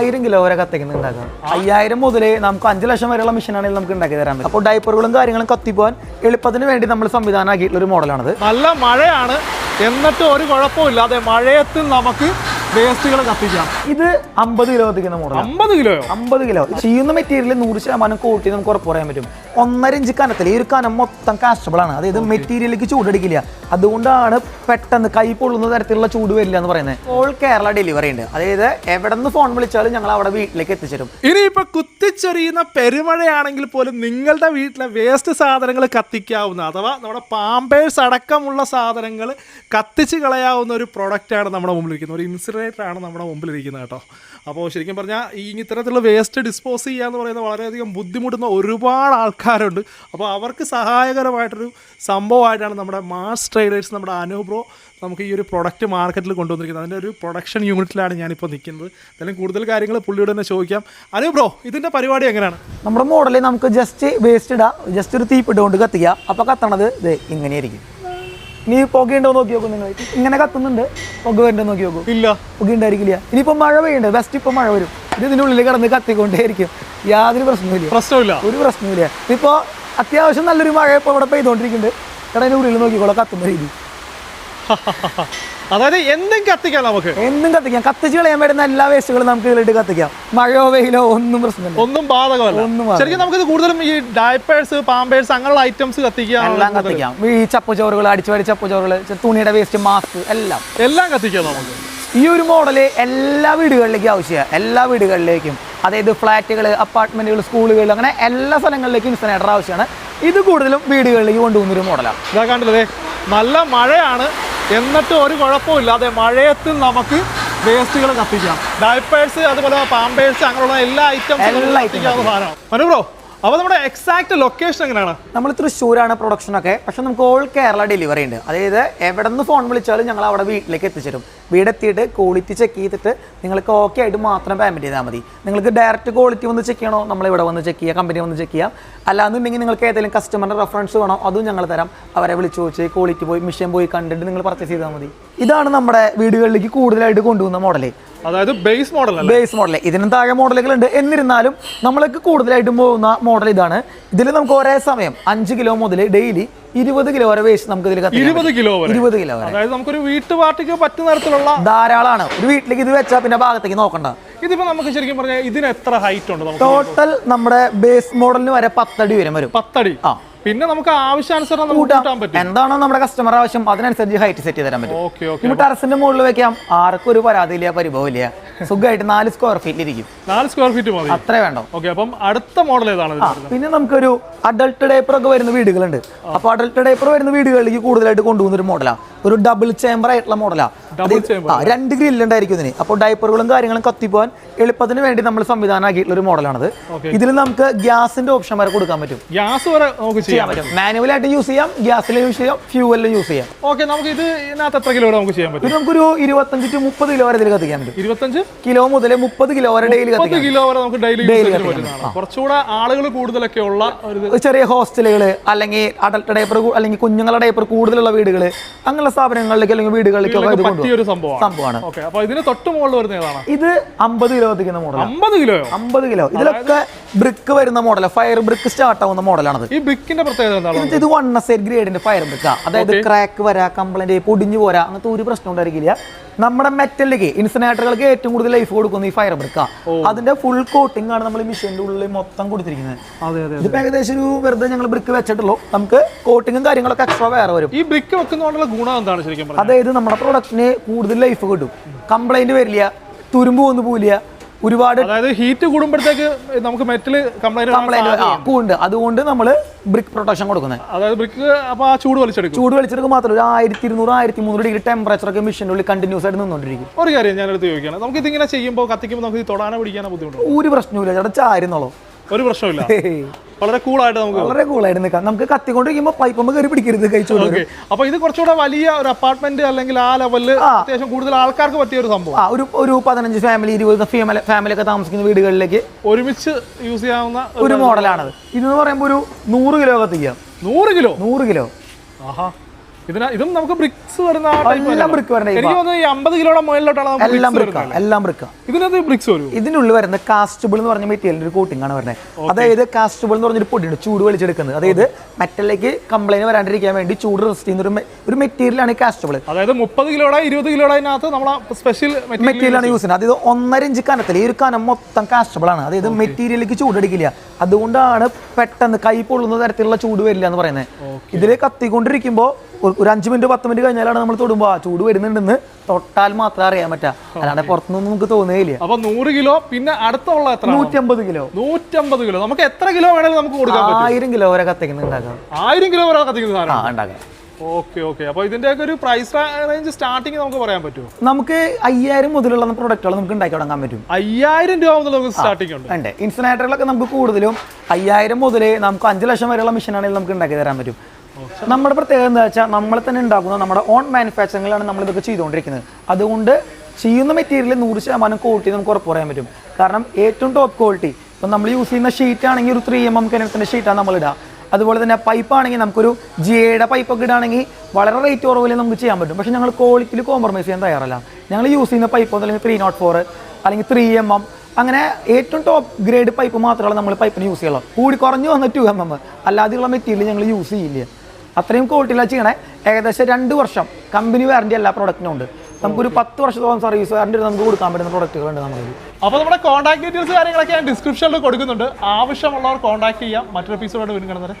ആയിരം കിലോ വരെ കത്തിക്കുന്ന ഉണ്ടാക്കാം അയ്യായിരം മുതൽ നമുക്ക് അഞ്ച് ലക്ഷം വരെയുള്ള മെഷീനാണെങ്കിൽ നമുക്ക് ഉണ്ടാക്കി തരാൻ പറ്റും. അപ്പോൾ ഡൈപ്പറുകളും കാര്യങ്ങളും കത്തിപ്പോകാൻ എളുപ്പത്തിന് വേണ്ടി നമ്മൾ സംവിധാനമാക്കിയിട്ടുള്ള ഒരു മോഡലാണ് നല്ല മഴയാണ്. എന്നിട്ട് ഒരു കുഴപ്പമില്ലാതെ മഴയത്ത് നമുക്ക് വേസ്റ്റുകൾ കത്തിക്കാം. ഇത് അമ്പത് കിലോ കത്തിക്കുന്ന മോഡൽ അമ്പത് കിലോയോ? അമ്പത് കിലോ. ചെയ്യുന്ന മെറ്റീരിയൽ നൂറ് ശതമാനം കൂട്ടി നമുക്ക് ഉറപ്പ് പറയാൻ പറ്റും. ഒന്നര ഇഞ്ച് കനത്തിൽ ഈ ഒരു കനം മൊത്തം കാസ്റ്റബിൾ ആണ്. അതായത് മെറ്റീരിയലിലേക്ക് ചൂടടിക്കില്ല. അതുകൊണ്ടാണ് പെട്ടെന്ന് കൈ പൊള്ളുന്ന തരത്തിലുള്ള ചൂട് വരില്ല എന്ന് പറയുന്നത്. ഓൾ കേരള ഡെലിവറി ഉണ്ട്. അതായത് എവിടെ നിന്ന് ഫോൺ വിളിച്ചാലും ഞങ്ങൾ അവിടെ വീട്ടിലേക്ക് എത്തിച്ചേരും. ഇനിയിപ്പോ കുത്തിച്ചെറിയുന്ന പെരുമഴയാണെങ്കിൽ പോലും നിങ്ങളുടെ വീട്ടിലെ വേസ്റ്റ് സാധനങ്ങൾ കത്തിക്കാവുന്ന അഥവാ നമ്മുടെ പാമ്പേഴ്സ് അടക്കമുള്ള സാധനങ്ങൾ കത്തിച്ച് കളയാവുന്ന ഒരു പ്രൊഡക്റ്റാണ് നമ്മുടെ മുമ്പിലിരിക്കുന്നത് ഒരു ഇൻസിനറേറ്റർ ആണ് നമ്മുടെ മുമ്പിലിരിക്കുന്നത് കേട്ടോ. അപ്പോൾ ശരിക്കും പറഞ്ഞാൽ ഈ ഇത്തരത്തിലുള്ള വേസ്റ്റ് ഡിസ്പോസ് ചെയ്യുക എന്ന് പറയുന്നത് വളരെയധികം ബുദ്ധിമുട്ടുന്ന ഒരുപാട് ആൾക്കാരുണ്ട് അപ്പോൾ അവർക്ക് സഹായകരമായിട്ടൊരു സംഭവമായിട്ടാണ് നമ്മുടെ മാസ് ട്രേഡേഴ്സ് നമ്മുടെ അനുബ്രോ നമുക്ക് ഈ ഒരു പ്രൊഡക്റ്റ് മാർക്കറ്റിൽ കൊണ്ടുവന്നിരിക്കുന്നത്. അതിന്റെ ഒരു പ്രൊഡക്ഷൻ യൂണിറ്റിലാണ് ഞാനിപ്പോൾ നിൽക്കുന്നത്. എന്തായാലും കൂടുതൽ കാര്യങ്ങൾ പുള്ളിയോട് തന്നെ ചോദിക്കാം. അനു ബ്രോ ഇതിന്റെ പരിപാടി എങ്ങനെയാണ്? നമ്മുടെ മോഡലിൽ നമുക്ക് ജസ്റ്റ് വേസ്റ്റ് ഇടാം. ജസ്റ്റ് ഒരു തീപ്പിട്ട് കൊണ്ട് കത്തിക്കുക അപ്പോൾ കത്തണത് ഇത് ഇങ്ങനെയായിരിക്കും. ഇനി പുകയുണ്ടോ നോക്കി നോക്കും നിങ്ങൾ. ഇങ്ങനെ കത്തുന്നുണ്ട്. പുക വരുന്നുണ്ടോ നോക്കി നോക്കും ഇല്ല. പുക ഉണ്ടായിരിക്കില്ല ഇനിയിപ്പോൾ മഴ പെയ്യുന്നുണ്ട്. ബെസ്റ്റ് ഇപ്പോൾ മഴ വരും. ഇത് ഇതിനുള്ളിൽ കിടന്ന് കത്തിക്കൊണ്ടേയിരിക്കും. യാതൊരു പ്രശ്നവുമില്ല. പ്രശ്നമില്ല ഒരു പ്രശ്നമില്ല ഇപ്പോൾ അത്യാവശ്യം നല്ലൊരു മഴ ഇപ്പോൾ ഇവിടെ പെയ്തുകൊണ്ടിരിക്കുന്നുണ്ട് ഇവിടെ അതിന്റെ ഉള്ളിൽ നോക്കിക്കോളാം കത്തുന്ന രീതി. അതായത് എന്തും കത്തിക്കാം നമുക്ക്. എന്തും കത്തിക്കാം. കത്തിച്ച് കളയാൻ പറ്റുന്ന എല്ലാ വേസ്റ്റുകളും നമുക്ക് ഇതിലിട്ട് കത്തിക്കാം. മഴയോ വെയിലോ ഒന്നും പ്രശ്നമില്ല. ഒന്നും ബാധകമല്ല. ഒന്നും നമുക്ക് ശരിക്കും നമുക്ക് കൂടുതലും ഈ ഡയപ്പേഴ്സ് പാമ്പേഴ്സ് അങ്ങനെയുള്ള ഐറ്റംസ് കത്തിക്കാം എല്ലാം കത്തിക്കാം. ഈ ചപ്പുചോറുകൾ അടിച്ചു വരി ചപ്പുചോറുകൾ തുണിയുടെ വേസ്റ്റ് മാസ്ക് എല്ലാം. എല്ലാം കത്തിക്കാം നമുക്ക്. ഈ ഒരു മോഡൽ എല്ലാ വീടുകളിലേക്കും ആവശ്യമാണ്. എല്ലാ വീടുകളിലേക്കും. അതായത് ഫ്ലാറ്റുകൾ അപ്പാർട്ട്മെന്റുകൾ സ്കൂളുകൾ അങ്ങനെ എല്ലാ സ്ഥലങ്ങളിലേക്കും ഇൻസ്റ്റനേറ്റർ ആവശ്യമാണ്. ഇത് കൂടുതലും വീടുകളിലേക്ക് കൊണ്ടുപോകുന്നൊരു മോഡലാണ് ഇതാ കണ്ടില്ലേ? നല്ല മഴയാണ്. എന്നിട്ട് ഒരു കുഴപ്പമില്ലാതെ മഴയത്തിൽ നമുക്ക് വേസ്റ്റുകൾ കത്തിക്കാം. ഡയപ്പേഴ്സ് അതുപോലെ പാമ്പേഴ്സ് അങ്ങനെയുള്ള എല്ലാ ഐറ്റംസും കത്തിക്കാവുന്ന സാധനമാണ്. മനു ബ്രോ അപ്പോൾ നമ്മുടെ എക്സാക്ട് ലൊക്കേഷൻ എങ്ങനെയാണ്? നമ്മൾ തൃശ്ശൂരാണ് പ്രൊഡക്ഷൻ ഒക്കെ. പക്ഷെ നമുക്ക് ഓൾ കേരള ഡെലിവറി ഉണ്ട്. അതായത് എവിടെ നിന്ന് ഫോൺ വിളിച്ചാലും ഞങ്ങൾ അവിടെ വീട്ടിലേക്ക് എത്തിച്ചേരും. വീടെത്തിയിട്ട് ക്വാളിറ്റി ചെക്ക് ചെയ്തിട്ട് നിങ്ങൾക്ക് ഓക്കെ ആയിട്ട് മാത്രം പേയ്മെന്റ് ചെയ്താൽ മതി. നിങ്ങൾക്ക് ഡയറക്റ്റ് ക്വാളിറ്റി വന്ന് ചെക്ക് ചെയ്യണോ? നമ്മൾ ഇവിടെ വന്ന് ചെക്ക് ചെയ്യാം കമ്പനി വന്ന് ചെക്ക് ചെയ്യാം. അല്ലാന്നുണ്ടെങ്കിൽ നിങ്ങൾക്ക് ഏതെങ്കിലും കസ്റ്റമറിന്റെ റെഫറൻസ് വേണോ? അതും ഞങ്ങൾ തരാം. അവരെ വിളിച്ച് ചോദിച്ച് ക്വാളിറ്റി പോയി മിഷൻ പോയി കണ്ടിട്ട് നിങ്ങൾ പർച്ചേസ് ചെയ്താൽ മതി. ഇതാണ് നമ്മുടെ വീടുകളിലേക്ക് കൂടുതലായിട്ട് കൊണ്ടുപോകുന്ന മോഡൽ അതായത് ബേസ് മോഡൽ ബേസ് മോഡൽ ഇതിനും താഴെ മോഡലുകൾ ഉണ്ട് എന്നിരുന്നാലും നമ്മൾക്ക് കൂടുതലായിട്ടും പോകുന്ന മോഡൽ ഇതാണ്. ഇതിൽ നമുക്ക് ഒരേ സമയം അഞ്ച് കിലോ മുതൽ ഡെയിലി ഇരുപത് കിലോ വരെ വേസ്റ്റ് നമുക്ക് ഇതിൽ ഇരുപത് കിലോ വരെ. ഇരുപത് കിലോ വരെ. അതായത് നമുക്കൊരു വീട്ടു പാർട്ടിക്ക് പറ്റുന്ന തരത്തിലുള്ള ധാരാളമാണ് ഒരു വീട്ടിലേക്ക് ഇത് വെച്ചാൽ പിന്നെ ഭാഗത്തേക്ക് നോക്കണ്ട. ഇതിപ്പോ നമുക്ക് ശരിക്കും പറഞ്ഞാൽ ഇതിന് എത്ര ഹൈറ്റ് ഉണ്ട് ടോട്ടൽ നമ്മുടെ ബേസ് മോഡലിന് വരെ പത്തടി വരും വരും. പത്തടി. ആ. പിന്നെ നമുക്ക് ആവശ്യാനുസരണം നമുക്ക് കൂട്ടാൻ പറ്റും. എന്താണോ നമ്മുടെ കസ്റ്റമർ ആവശ്യം അതിനനുസരിച്ച് ഹൈറ്റ് സെറ്റ് ചെയ്ത് തരാൻ പറ്റും. Okay okay. ഇപ്പൊ ടെറസിന്റെ മുകളിൽ വെക്കാം. ആർക്കും ഒരു പരാതിയില്ല പരിഭവമില്ല. സുഖമായിട്ട് നാല് സ്ക്വയർ ഫീറ്റ് ഇരിക്കും. നാല് സ്ക്വയർ ഫീറ്റ് മതി. അത്രേ വേണ്ട? ഓക്കെ അപ്പം അടുത്ത മോഡൽ ഏതാണ് പിന്നെ നമുക്കൊരു അഡൾട്ട് ഡേപ്പർ ഒക്കെ വരുന്ന വീടുകളുണ്ട്. അപ്പൊ അഡൾട്ട് ഡേപ്പർ വരുന്ന വീടുകളിലേക്ക് കൂടുതലായിട്ട് കൊണ്ടുപോകുന്ന ഒരു മോഡലാണ് ഒരു ഡബിൾ ചേംബർ ആയിട്ടുള്ള മോഡലാ Double chamber. ആ രണ്ട് ഗ്രില്ല് ഉണ്ടായിരിക്കും ഇതിന്. അപ്പോൾ ഡൈപ്പറുകളും കാര്യങ്ങളും കത്തിപ്പോവാൻ എളുപ്പത്തിന് വേണ്ടി നമ്മൾ സംവിധാനം ആക്കിയിട്ടുള്ള ഒരു മോഡലാണ് Okay. ഇതിൽ നമുക്ക് ഗ്യാസിന്റെ ഓപ്ഷൻ വരെ കൊടുക്കാൻ പറ്റും. ഗ്യാസ് വരെ നമുക്ക് ചെയ്യാം ചെയ്യാൻ പറ്റും. മാനുവലായിട്ട് യൂസ് ചെയ്യാം ഗ്യാസിൽ യൂസ് ചെയ്യാം ഫ്യൂവലിൽ യൂസ് ചെയ്യാം. ഓക്കെ നമുക്ക് ഇത് എത്ര കിലോ നമുക്ക് ചെയ്യാൻ പറ്റും? നമുക്കൊരു ഇരുപത്തഞ്ച് ടു മുപ്പത് കിലോ വരെ ഇതിൽ കത്തിക്കാൻ പറ്റും. ഇരുപത്തഞ്ച്? കിലോ മുതൽ മുപ്പത് കിലോ വരെ ഡെയിലി മുപ്പത് കിലോ വരെ നമുക്ക് ഡെയിലി. പറ്റുന്നതാണ്. കുറച്ചുകൂടെ ആളുകൾ കൂടുതലൊക്കെ ഉള്ള ഒരു ചെറിയ ഹോസ്റ്റലുകൾ അല്ലെങ്കിൽ അഡൽട്ട് ഡേപ്പർ അല്ലെങ്കിൽ കുഞ്ഞുങ്ങളുടെ ഡേപ്പർ കൂടുതലുള്ള വീടുകൾ അങ്ങനെയുള്ള സ്ഥാപനങ്ങളിലേക്ക് അല്ലെങ്കിൽ വീടുകളിലേക്കൊക്കെ പറ്റിയ ഒരു സംഭവമാണ്. സംഭവമാണ്. ഓക്കെ അപ്പോൾ ഇതിന് തൊട്ട് മുകളിൽ വരുന്ന ഏതാണ്? ഇത് അമ്പത് കിലോ എത്തിക്കുന്ന മോഡൽ അമ്പത് കിലോ അമ്പത് കിലോ. ഇതിലൊക്കെ ബ്രിക്ക് വരുന്ന മോഡൽ ഫയർ ബ്രിക്ക് സ്റ്റാർട്ട് ആവുന്ന മോഡലാണത്. ഈ ബ്രിക്കിന്റെ പ്രത്യേകത എന്താണ്? ഇത് വൺ എസ് ഗ്രേഡിന്റെ ഫയർ ബ്രിക്ക് അതായത് ക്രാക്ക് വരാ കംപ്ലൈന്റ് പൊടിഞ്ഞു പോരാ അങ്ങനത്തെ ഒരു പ്രശ്നം ഉണ്ടായിരിക്കില്ല. നമ്മുടെ മെറ്റലിലേക്ക് ഇൻസിനേറ്ററുകൾക്ക് ഏറ്റവും കൂടുതൽ ലൈഫ് കൊടുക്കുന്ന ഈ ഫയർ ബ്രിക്ക അതിന്റെ ഫുൾ കോട്ടിംഗ് ആണ് നമ്മൾ മിഷീന്റെ ഉള്ളിൽ മൊത്തം കൊടുത്തിരിക്കുന്നത്. ഇതിപ്പോ ഏകദേശം ഒരു വെറുതെ ഞങ്ങൾ ബ്രിക്ക് വെച്ചിട്ടുള്ളൂ. നമുക്ക് കോട്ടിങ്ങും കാര്യങ്ങളൊക്കെ എക്സ്ട്രാ വേറെ വരും. ഈ ബ്രിക്ക് വെക്കുന്നതുകൊണ്ടുള്ള ഗുണം എന്താണ് ശരിക്കും അതായത് നമ്മുടെ പ്രൊഡക്റ്റിന് കൂടുതൽ ലൈഫ് കിട്ടും. കംപ്ലൈന്റ് വരില്ല തുരുമ്പ് ഒന്നും പോവില്ല ഒരുപാട് അതായത് ഹീറ്റ് കൂടുമ്പോഴത്തേക്ക് നമുക്ക് മെറ്റൽ കംപ്ലൈന്റ് ഉണ്ട് അതുകൊണ്ട് നമ്മൾ ബ്രിക്ക് പ്രൊട്ടക്ഷൻ കൊടുക്കുന്നത് അതായത് ബ്രിക്ക് അപ്പൊ ആ ചൂട് വലിച്ചെടുക്കും. ചൂട് വലിച്ചെടുക്കും മാത്രമല്ല ഒരു ആയിരത്തി ഇരുന്നൂറ് ആയിരത്തി മുന്നൂറ് ഡിഗ്രി ടെമ്പറേച്ചർ ഒക്കെ മെഷീന്റെ ഉള്ളിൽ കണ്ടിന്യൂസ് ആയിട്ട് നിന്നുകൊണ്ടിരിക്കും ഒരു കാര്യം ഞാൻ ഞാനെടുത്ത് ചോദിക്കുകയാണ്. നമുക്ക് ഇതിങ്ങനെ ചെയ്യുമ്പോൾ കത്തിക്കുമ്പോൾ നമുക്ക് ഇത് തൊടാനോ പിടിക്കാനോ ബുദ്ധിമുട്ടുണ്ട്? ഒരു പ്രശ്നവുമില്ല. ചേട്ടാ ചാരുന്നുള്ളൂ ഒരു പ്രശ്നമില്ല വളരെ കൂളായിട്ട് നമുക്ക് വളരെ കൂളായിട്ട് നിൽക്കാം. നമുക്ക് കത്തിക്കൊണ്ടിരിക്കുമ്പോൾ പൈപ്പുമ്പോൾ കയറി പിടിക്കരുത് കഴിച്ചോളൂ ഓക്കെ അപ്പൊ ഇത് കുറച്ചുകൂടെ വലിയ ഒരു അപ്പാർട്ട്മെന്റ് അല്ലെങ്കിൽ ആ ലെവലിൽ അത്യാവശ്യം കൂടുതൽ ആൾക്കാർക്ക് പറ്റിയ ഒരു സംഭവം. ഒരു ഒരു പതിനഞ്ച് ഫാമിലി ഇരുപത് ഫാമിലി ഫാമിലി ഒക്കെ താമസിക്കുന്ന വീടുകളിലേക്ക് ഒരുമിച്ച് യൂസ് ചെയ്യാവുന്ന ഒരു മോഡലാണത് ഇതെന്ന് പറയുമ്പോൾ ഒരു നൂറ് കിലോ കത്തിക്കാം. നൂറ് കിലോ? നൂറ് കിലോ. ആഹാ. ഇതിന ഇതും നമുക്ക് ബ്രിക്സ് വരുന്ന എല്ലാം എനിക്ക് തോന്നുന്നു ഈ അമ്പത് കിലോയുടെ മുകളിലോട്ടാണ് എല്ലാം ബ്രിക്ക എല്ലാം ബ്രിക്ക ഇതിനകത്ത് ബ്രിക്സ് വരും. ഇതിനുള്ളിൽ വരുന്ന കാസ്റ്റബിൾ എന്ന് പറഞ്ഞ മെറ്റീരിയൽ ഒരു കോട്ടിംഗ് ആണ് വരുന്നത്. അതായത് കാസ്റ്റബിൾ എന്ന് പറഞ്ഞൊരു പൊടിയുണ്ട് ചൂട് വലിച്ചെടുക്കുന്നത്. അതായത് മെറ്റലിലേക്ക് കംപ്ലൈന്റ് വരാണ്ടിരിക്കാൻ വേണ്ടി ചൂട് റെസ്റ്റ് ചെയ്യുന്ന ഒരു മെറ്റീരിയൽ ഒരു മെറ്റീരിയലാണ് ഈ കാസ്റ്റബിൾ അതായത് മുപ്പത് കിലോയുടെ ഇരുപത് കിലോയുടെ അതിനകത്ത് നമ്മൾ സ്പെഷ്യൽ മെറ്റീരിയലാണ് യൂസ് ചെയ്യുന്നത്. അതായത് ഒന്നര ഇഞ്ച് കനത്തിൽ ഈ ഒരു കനം മൊത്തം കാസ്റ്റബിൾ ആണ്. അതായത് മെറ്റീരിയലിലേക്ക് ചൂടടിക്കില്ല അതുകൊണ്ടാണ് പെട്ടെന്ന് കൈ പൊള്ളുന്ന തരത്തിലുള്ള ചൂട് വരില്ല എന്ന് പറയുന്നത്. ഇതിൽ കത്തിക്കൊണ്ടിരിക്കുമ്പോൾ ഒരു- അഞ്ച് മിനിറ്റ് പത്ത് മിനിറ്റ് കഴിഞ്ഞാലാണ് നമ്മൾ തൊടുമ്പോൾ ആ ചൂട് വരുന്നുണ്ടെന്ന് തൊട്ടാൽ മാത്രമേ അറിയാൻ പറ്റാ. അല്ലാണ്ട് പുറത്തുനിന്ന് നമുക്ക് തോന്നുകയില്ല. അപ്പൊ നൂറ് കിലോ പിന്നെ അടുത്തുള്ള എത്ര നൂറ്റമ്പത് കിലോ. നൂറ്റമ്പത് കിലോ. നമുക്ക് എത്ര കിലോ വേണമെങ്കിലും നമുക്ക് കൊടുക്കാം ആയിരം കിലോ വരെ കത്തിക്കുന്ന ഉണ്ടാക്കാം. ആയിരം കിലോ വരെ കത്തിക്കുന്ന ഉണ്ടാക്കാം. ഓക്കെ ഓക്കെ അപ്പൊ ഇതിന്റെയൊക്കെ ഒരു പ്രൈസ് റേഞ്ച് സ്റ്റാർട്ടിങ് നമുക്ക് പറയാൻ പറ്റുമോ? നമുക്ക് അയ്യായിരം മുതലുള്ള പ്രൊഡക്റ്റുകൾ നമുക്ക് ഉണ്ടാക്കി തുടങ്ങാൻ പറ്റും. അയ്യായിരം രൂപ മുതൽ നമുക്ക് സ്റ്റാർട്ടിങ് ഉണ്ട്. ഉണ്ട്. ഇൻസിനേറ്ററുകളൊക്കെ നമുക്ക് കൂടുതലും അയ്യായിരം മുതൽ നമുക്ക് അഞ്ച് ലക്ഷം വരെയുള്ള മെഷീനാണെങ്കിൽ നമുക്ക് ഉണ്ടാക്കി തരാൻ പറ്റും. നമ്മുടെ പ്രത്യേകത എന്താ വെച്ചാൽ നമ്മൾ തന്നെ ഉണ്ടാക്കുന്ന നമ്മുടെ ഓൺ മാനുഫാക്ചറിങ്ങിലാണ് നമ്മൾ ഇതൊക്കെ ചെയ്തുകൊണ്ടിരിക്കുന്നത്. അതുകൊണ്ട് ചെയ്യുന്ന മെറ്റീരിയൽ നൂറ് ശതമാനം ക്വാളിറ്റി നമുക്ക് ഉറപ്പ് പറയാൻ പറ്റും. കാരണം ഏറ്റവും ടോപ്പ് ക്വാളിറ്റി ഇപ്പം നമ്മൾ യൂസ് ചെയ്യുന്ന ഷീറ്റ് ആണെങ്കിൽ ഒരു ത്രീ എം എം കിണറ്റിന്റെ ഷീറ്റാണ് നമ്മൾ ഇടുക അതുപോലെ തന്നെ പൈപ്പ് ആണെങ്കിൽ നമുക്കൊരു ജിയുടെ പൈപ്പൊക്കെ ഇടുകയാണെങ്കിൽ വളരെ റേറ്റ് കുറവിൽ നമുക്ക് ചെയ്യാൻ പറ്റും. പക്ഷേ ഞങ്ങൾ ക്വാളിറ്റിയിൽ കോംപ്രമൈസ് ചെയ്യാൻ തയ്യാറല്ല. ഞങ്ങൾ യൂസ് ചെയ്യുന്ന പൈപ്പ് അല്ലെങ്കിൽ ത്രീ നോട്ട് ഫോർ അല്ലെങ്കിൽ ത്രീ എം എം അങ്ങനെ ഏറ്റവും ടോപ്പ് ഗ്രേഡ് പൈപ്പ് മാത്രമാണ് നമ്മൾ പൈപ്പിന് യൂസ് ചെയ്യുള്ളൂ. കൂടി കുറഞ്ഞു വന്ന ടു എം എം അല്ലാതെയുള്ള മെറ്റീരിയൽ ഞങ്ങൾ യൂസ് ചെയ്യില്ല. അത്രയും ക്വാളിറ്റിയിലാണ് ചെയ്യണേ. ഏകദേശം രണ്ട് വർഷം കമ്പനി വാറണ്ടി എല്ലാ പ്രോഡക്റ്റിനും ഉണ്ട്. നമുക്കൊരു പത്ത് വർഷത്തോളം സർവീസ് വാറണ്ടി നമുക്ക് കൊടുക്കാൻ പറ്റുന്ന പ്രോഡക്റ്റുകളുണ്ട് നമ്മൾ അപ്പോൾ നമ്മുടെ കോൺടാക്ട് ഡീറ്റെയിൽസ് കാര്യങ്ങളൊക്കെ ഞാൻ ഡിസ്ക്രിപ്ഷനിൽ കൊടുക്കുന്നുണ്ട്. ആവശ്യമുള്ളവർ കോൺടാക്ട് ചെയ്യാം. മറ്റൊരു എപ്പിസോഡ് വീണ്ടും കാണുന്നത്